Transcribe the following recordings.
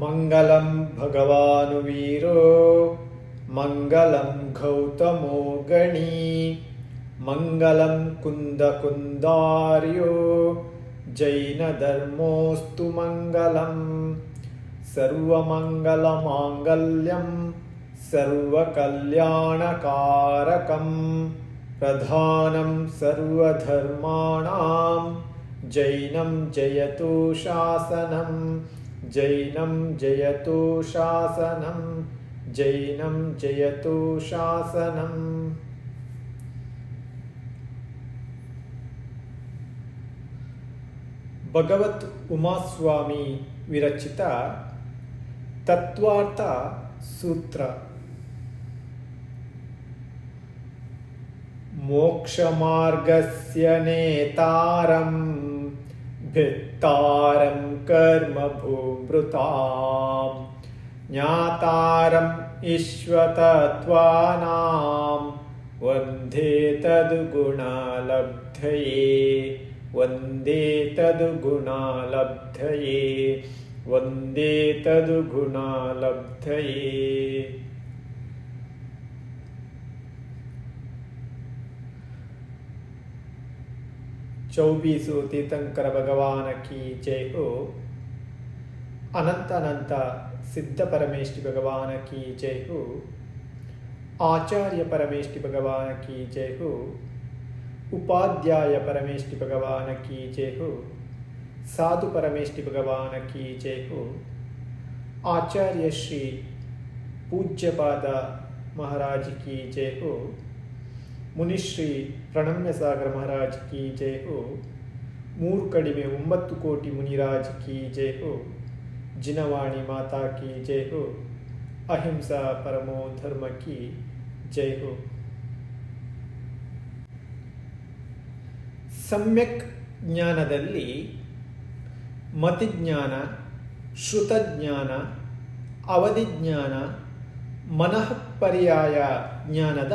मङ्गलं भगवानुवीरो। मङ्गलं गौतमो गणी। मङ्गलं कुन्दकुन्दार्यो। जैनधर्मोऽस्तु मङ्गलम् सर्वमङ्गलमाङ्गल्यं। सर्वकल्याणकारकं। प्रधानं सर्वधर्माणां। जैनं जयतु शासनं జైనం జయతు శాసనం జైనం జయతు శాసనం భగవత్ ఉమాస్వామి విరచిత తత్వార్థ సూత్ర మోక్షమార్గస్య నేతారం भित्तारं कर्मभूमृतां ज्ञातारम् इश्वतत्त्वानां वंदे तद्गुणालब्धये वंदे तद्गुणालब्धये वंदे तद्गुणालब्धये। ಚೌಬೀಸು ತೀರ್ಥಂಕರ ಭಗವಾನ ಕಿ ಜಯು ಅನಂತ ಅನಂತ ಸಿದ್ಧ ಪರಮೇಶ್ವರಿ ಭಗವಾನ ಕಿ ಜಯು ಆಚಾರ್ಯ ಪರಮೇಶ್ವರಿ ಭಗವಾನ ಕಿ ಜಯು ಉಪಾಧ್ಯಾಯ ಪರಮೇಶ್ವರಿ ಭಗವಾನ ಕಿ ಜಯು ಸಾಧು ಪರಮೇಶ್ವರಿ ಭಗವಾನ ಕಿ ಜಯು ಆಚಾರ್ಯ ಶ್ರೀ ಪೂಜ್ಯಪಾದ ಮಹಾರಾಜ ಕಿ ಜಯು ಮುನಿಶ್ರೀ ಪ್ರಣಮ್ಯ ಸಾಗರ ಮಹಾರಾಜ್ ಕಿ ಜೆ ಓ. ಮೂರು ಕಡಿಮೆ ಒಂಬತ್ತು ಕೋಟಿ ಮುನಿರಾಜ್ ಕಿ ಜೆ ಓ. ಜಿನವಾಣಿ ಮಾತಾ ಕಿ ಜೆ ಓ. ಅಹಿಂಸಾ ಪರಮೋ ಧರ್ಮ ಕಿ ಜೈ ಓ. ಸಮ್ಯಕ್ ಜ್ಞಾನದಲ್ಲಿ ಮತಿಜ್ಞಾನ, ಶ್ರುತಜ್ಞಾನ, ಅವಧಿಜ್ಞಾನ, ಮನಃಪರ್ಯಾಯ ಜ್ಞಾನದ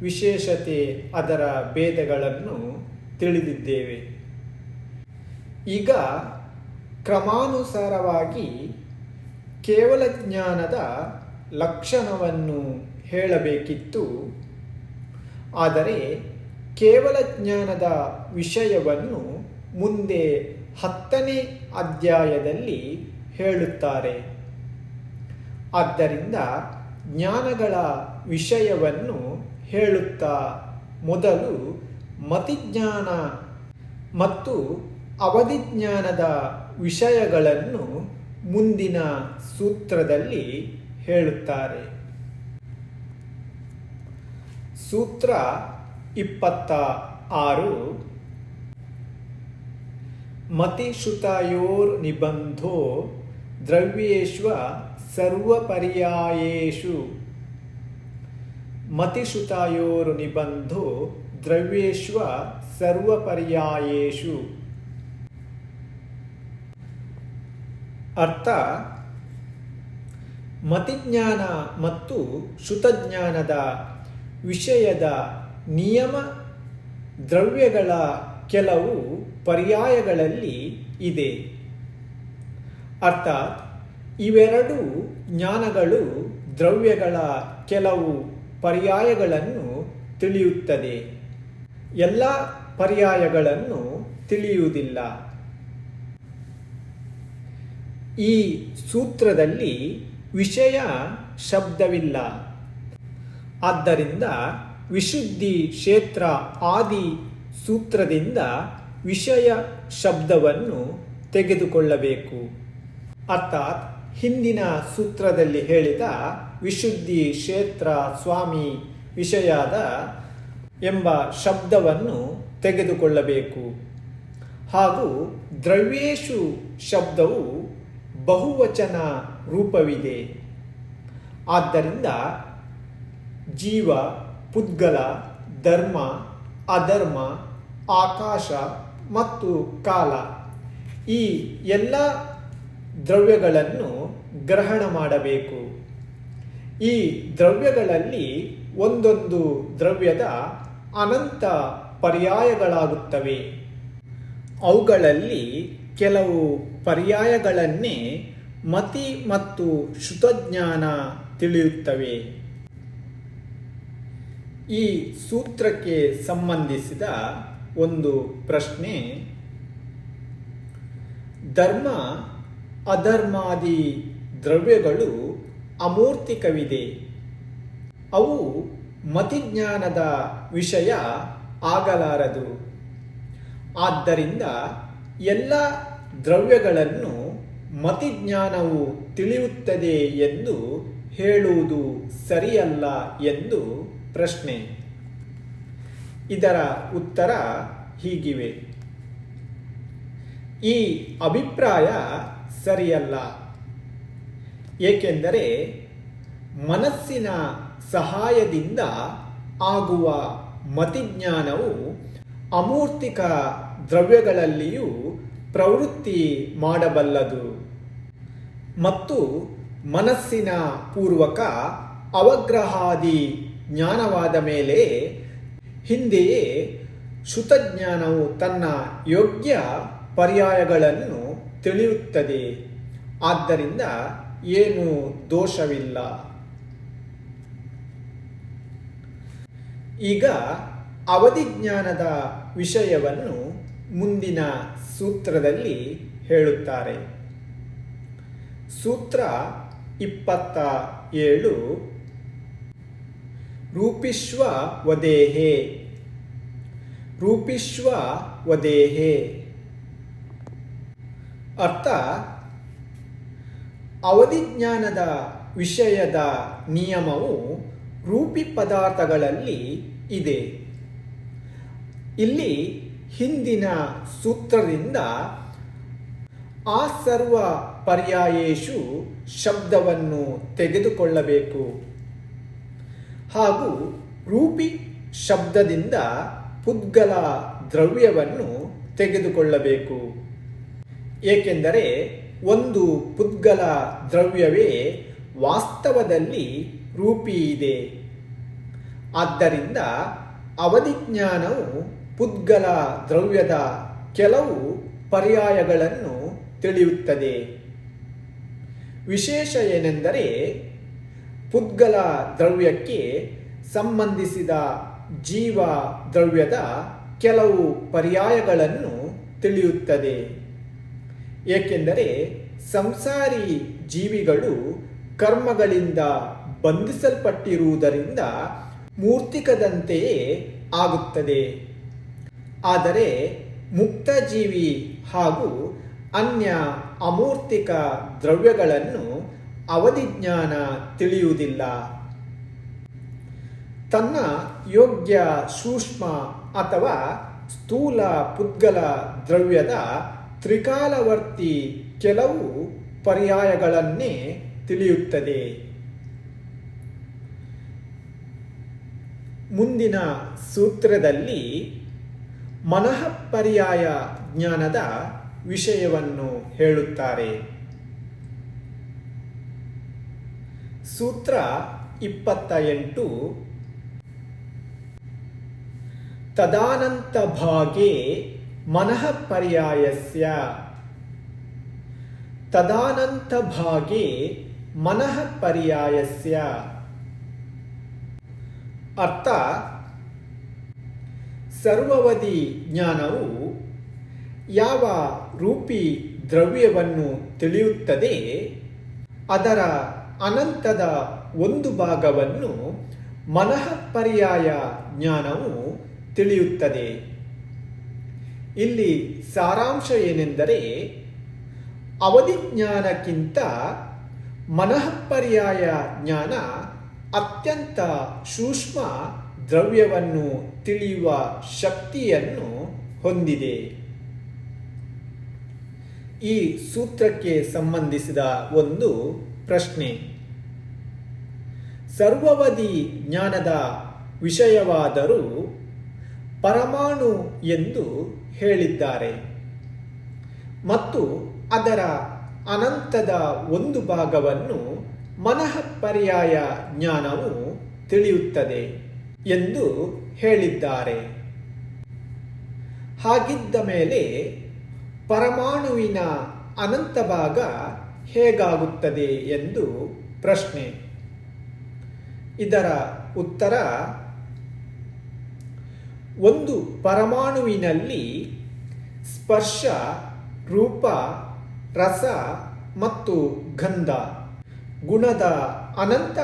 ವಿಶೇಷತೆ ಅದರ ಭೇದಗಳನ್ನು ತಿಳಿದಿದ್ದೇವೆ. ಈಗ ಕ್ರಮಾನುಸಾರವಾಗಿ ಕೇವಲ ಜ್ಞಾನದ ಲಕ್ಷಣವನ್ನು ಹೇಳಬೇಕಿತ್ತು. ಆದರೆ ಕೇವಲ ಜ್ಞಾನದ ವಿಷಯವನ್ನು ಮುಂದೆ ಹತ್ತನೇ ಅಧ್ಯಾಯದಲ್ಲಿ ಹೇಳುತ್ತಾರೆ. ಆದ್ದರಿಂದ ಜ್ಞಾನಗಳ ವಿಷಯವನ್ನು ಹೇಳುತ್ತಾ ಮೊದಲು ಮತಿಜ್ಞಾನ ಮತ್ತು ಅವಧಿಜ್ಞಾನದ ವಿಷಯಗಳನ್ನು ಮುಂದಿನ ಸೂತ್ರದಲ್ಲಿ ಹೇಳುತ್ತಾರೆ. ಸೂತ್ರ ಇಪ್ಪತ್ತ ಆರು ಮತಿಶ್ರುತಯೋರ್ ನಿಬಂಧೋ ದ್ರವ್ಯೇಶ್ವ ಸರ್ವಪರ್ಯಾಯೇಷು ಮತಿಶ್ರುತಯೋರ್ ನಿಬಂಧು ದ್ರವ್ಯೇಶ್ವ ಸರ್ವಪರ್ಯಾಯೇಷು ಅರ್ಥ? ಮತಿಜ್ಞಾನ ಮತ್ತು ಶ್ರುತಜ್ಞಾನದ ವಿಷಯದ ನಿಯಮ ದ್ರವ್ಯಗಳ ಕೆಲವು ಪರ್ಯಾಯಗಳಲ್ಲಿ ಇದೆ. ಅರ್ಥಾತ್ ಇವೆರಡು ಜ್ಞಾನಗಳು ದ್ರವ್ಯಗಳ ಕೆಲವು ಪರ್ಯಾಯಗಳನ್ನು ತಿಳಿಯುತ್ತದೆ. ಎಲ್ಲ ಪರ್ಯಾಯಗಳನ್ನು ತಿಳಿಯುವುದಿಲ್ಲ. ಈ ಸೂತ್ರದಲ್ಲಿ ವಿಷಯ ಶಬ್ದವಿಲ್ಲ. ಆದ್ದರಿಂದ ವಿಶುದ್ಧಿ ಕ್ಷೇತ್ರ ಆದಿ ಸೂತ್ರದಿಂದ ವಿಷಯ ಶಬ್ದವನ್ನು ತೆಗೆದುಕೊಳ್ಳಬೇಕು. ಅರ್ಥಾತ್ ಹಿಂದಿನ ಸೂತ್ರದಲ್ಲಿ ಹೇಳಿದ ವಿಶುದ್ಧಿ ಕ್ಷೇತ್ರ ಸ್ವಾಮಿ ವಿಷಯದ ಎಂಬ ಶಬ್ದವನ್ನು ತೆಗೆದುಕೊಳ್ಳಬೇಕು. ಹಾಗೂ ದ್ರವ್ಯೇಶು ಶಬ್ದವು ಬಹುವಚನ ರೂಪವಿದೆ. ಆದ್ದರಿಂದ ಜೀವ, ಪುದ್ಗಲ, ಧರ್ಮ, ಅಧರ್ಮ, ಆಕಾಶ ಮತ್ತು ಕಾಲ ಈ ಎಲ್ಲ ದ್ರವ್ಯಗಳನ್ನು ಗ್ರಹಣ ಮಾಡಬೇಕು. ಈ ದ್ರವ್ಯಗಳಲ್ಲಿ ಒಂದೊಂದು ದ್ರವ್ಯದ ಅನಂತ ಪರ್ಯಾಯಗಳಾಗುತ್ತವೆ. ಅವುಗಳಲ್ಲಿ ಕೆಲವು ಪರ್ಯಾಯಗಳನ್ನೇ ಮತಿ ಮತ್ತು ಶ್ರುತಜ್ಞಾನ ತಿಳಿಯುತ್ತವೆ. ಈ ಸೂತ್ರಕ್ಕೆ ಸಂಬಂಧಿಸಿದ ಒಂದು ಪ್ರಶ್ನೆ, ಧರ್ಮ, ಅಧರ್ಮಾದಿ ದ್ರವ್ಯಗಳು ಅಮೂರ್ತಿಕವಿದೆ. ಅವು ಮತಿಜ್ಞಾನದ ವಿಷಯ ಆಗಲಾರದು. ಆದ್ದರಿಂದ ಎಲ್ಲ ದ್ರವ್ಯಗಳನ್ನು ಮತಿಜ್ಞಾನವು ತಿಳಿಯುತ್ತದೆ ಎಂದು ಹೇಳುವುದು ಸರಿಯಲ್ಲ ಎಂದು ಪ್ರಶ್ನೆ. ಇದರ ಉತ್ತರ ಹೀಗಿವೆ. ಈ ಅಭಿಪ್ರಾಯ ಸರಿಯಲ್ಲ. ಏಕೆಂದರೆ ಮನಸ್ಸಿನ ಸಹಾಯದಿಂದ ಆಗುವ ಮತಿಜ್ಞಾನವು ಅಮೂರ್ತಿಕ ದ್ರವ್ಯಗಳಲ್ಲಿಯೂ ಪ್ರವೃತ್ತಿ ಮಾಡಬಲ್ಲದು. ಮತ್ತು ಮನಸ್ಸಿನ ಪೂರ್ವಕ ಅವಗ್ರಹಾದಿ ಜ್ಞಾನವಾದ ಮೇಲೆ ಹಿಂದೆಯೇ ಶ್ರುತಜ್ಞಾನವು ತನ್ನ ಯೋಗ್ಯ ಪರ್ಯಾಯಗಳನ್ನು ತಿಳಿಯುತ್ತದೆ. ಆದ್ದರಿಂದ ಏನು ದೋಷವಿಲ್ಲ. ಈಗ ಅವಧಿಜ್ಞಾನದ ವಿಷಯವನ್ನು ಮುಂದಿನ ಸೂತ್ರದಲ್ಲಿ ಹೇಳುತ್ತಾರೆ. ಸೂತ್ರ ಇಪ್ಪತ್ತ ಏಳು. ರೂಪಿಶ್ವ ವದೇಹೆ. ರೂಪಿಶ್ವ ವದೇಹೆ. ಅರ್ಥ ಅವಧಿಜ್ಞಾನದ ವಿಷಯದ ನಿಯಮವು ರೂಪಿ ಪದಾರ್ಥಗಳಲ್ಲಿ ಇದೆ. ಇಲ್ಲಿ ಹಿಂದಿನ ಸೂತ್ರದಿಂದ ಆ ಸರ್ವ ಪರ್ಯಾಯೇಶು ಶಬ್ದವನ್ನು ತೆಗೆದುಕೊಳ್ಳಬೇಕು. ಹಾಗೂ ರೂಪಿ ಶಬ್ದದಿಂದ ಪುದ್ಗಲ ದ್ರವ್ಯವನ್ನು ತೆಗೆದುಕೊಳ್ಳಬೇಕು. ಏಕೆಂದರೆ ಒಂದು ಪುದ್ಗಲ ದ್ರವ್ಯವೇ ವಾಸ್ತವದಲ್ಲಿ ರೂಪಿಯಿದೆ ಆದ್ದರಿಂದ ಅವಧಿಜ್ಞಾನವು ಪುದ್ಗಲ ದ್ರವ್ಯದ ಕೆಲವು ಪರ್ಯಾಯಗಳನ್ನು ತಿಳಿಯುತ್ತದೆ. ವಿಶೇಷ ಏನೆಂದರೆ ಪುದ್ಗಲ ದ್ರವ್ಯಕ್ಕೆ ಸಂಬಂಧಿಸಿದ ಜೀವ ದ್ರವ್ಯದ ಕೆಲವು ಪರ್ಯಾಯಗಳನ್ನು ತಿಳಿಯುತ್ತದೆ. ಏಕೆಂದರೆ ಸಂಸಾರಿ ಜೀವಿಗಳು ಕರ್ಮಗಳಿಂದ ಬಂಧಿಸಲ್ಪಟ್ಟಿರುವುದರಿಂದ ಮೂರ್ತಿಕದಂತೆಯೇ ಆಗುತ್ತದೆ. ಆದರೆ ಮುಕ್ತ ಜೀವಿ ಹಾಗೂ ಅನ್ಯ ಅಮೂರ್ತಿಕ ದ್ರವ್ಯಗಳನ್ನು ಅವಧಿಜ್ಞಾನ ತಿಳಿಯುವುದಿಲ್ಲ. ತನ್ನ ಯೋಗ್ಯ ಸೂಕ್ಷ್ಮ ಅಥವಾ ಸ್ಥೂಲ ಪುದ್ಗಲ ದ್ರವ್ಯದ ತ್ರಿಕಾಲವರ್ತಿ ಕೆಲವು ಪರ್ಯಾಯಗಳನ್ನೇ ತಿಳಿಯುತ್ತದೆ. ಮುಂದಿನ ಸೂತ್ರದಲ್ಲಿ ಮನಃಪರ್ಯಾಯ ಜ್ಞಾನದ ವಿಷಯವನ್ನು ಹೇಳುತ್ತಾರೆ. ಸೂತ್ರ ಇಪ್ಪತ್ತ ಎಂಟು ತದಾನಂತ ಭಾಗೆ ಮನಃ ಪರ್ಯಾಯಸ್ಯ ತದಾನಂತ ಭಾಗೇ ಮನಃ ಪರ್ಯಾಯಸ್ಯ ಅರ್ಥ ಸರ್ವವಧಿ ಜ್ಞಾನವು ಯಾವ ರೂಪಿ ದ್ರವ್ಯವನ್ನು ತಿಳಿಯುತ್ತದೆ, ಅದರ ಅನಂತದ ಒಂದು ಭಾಗವನ್ನು ಮನಃ ಪರ್ಯಾಯ ಜ್ಞಾನವು ತಿಳಿಯುತ್ತದೆ. ಇಲ್ಲಿ ಸಾರಾಂಶ ಏನೆಂದರೆ ಅವಧಿಜ್ಞಾನಕ್ಕಿಂತ ಮನಃಪರ್ಯಾಯ ಜ್ಞಾನ ಅತ್ಯಂತ ಸೂಕ್ಷ್ಮ ದ್ರವ್ಯವನ್ನು ತಿಳಿಯುವ ಶಕ್ತಿಯನ್ನು ಹೊಂದಿದೆ. ಈ ಸೂತ್ರಕ್ಕೆ ಸಂಬಂಧಿಸಿದ ಒಂದು ಪ್ರಶ್ನೆ. ಸರ್ವವಧಿ ಜ್ಞಾನದ ವಿಷಯವಾದರೂ ಪರಮಾಣು ಎಂದು ಹೇಳಿದ್ದಾರೆ. ಮತ್ತು ಅದರ ಅನಂತದ ಒಂದು ಭಾಗವನ್ನು ಮನಃ ಪರ್ಯಾಯ ಜ್ಞಾನವು ತಿಳಿಯುತ್ತದೆ ಎಂದು ಹೇಳಿದ್ದಾರೆ. ಹಾಗಿದ್ದ ಮೇಲೆ ಪರಮಾಣುವಿನ ಅನಂತ ಭಾಗ ಹೇಗಾಗುತ್ತದೆ ಎಂದು ಪ್ರಶ್ನೆ. ಇದರ ಉತ್ತರ ಒಂದು ಪರಮಾಣುವಿನಲ್ಲಿ ಸ್ಪರ್ಶ, ರೂಪ, ರಸ ಮತ್ತು ಗಂಧ. ಗುಣದ ಅನಂತ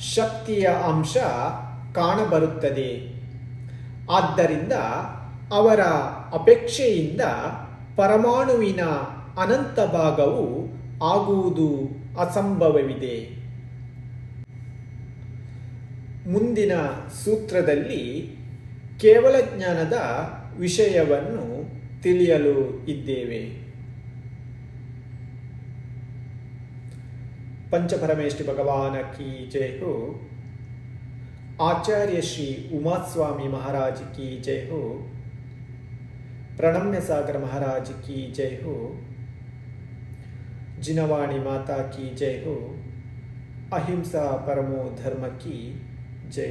ಶಕ್ತಿಯ ಅಂಶ ಕಾಣಬರುತ್ತದೆ. ಆದ್ದರಿಂದ ಅವರ ಅಪೇಕ್ಷೆಯಿಂದ ಪರಮಾಣುವಿನ ಅನಂತ ಭಾಗವು ಆಗುವುದು ಅಸಂಭವವಿದೆ. ಮುಂದಿನ ಸೂತ್ರದಲ್ಲಿ ಕೇವಲ ಜ್ಞಾನದ ವಿಷಯವನ್ನು ತಿಳಿಯಲು ಇದ್ದೇವೆ. ಪಂಚಪರಮೇಶ್ವರಿ ಭಗವಾನ ಕೀ ಜೈ ಆಚಾರ್ಯ ಶ್ರೀ ಉಮಾಸ್ವಾಮಿ ಮಹಾರಾಜ್ ಕೀ ಜೈ ಹೋ ಪ್ರಣಮ್ಯ ಸಾಗರ ಮಹಾರಾಜ್ ಕೀ ಜೈ ಜಿನವಾಣಿ ಮಾತಾ ಕೀ ಜೈ ಅಹಿಂಸಾ ಪರಮೋ ಧರ್ಮ ಕಿ ಜೈ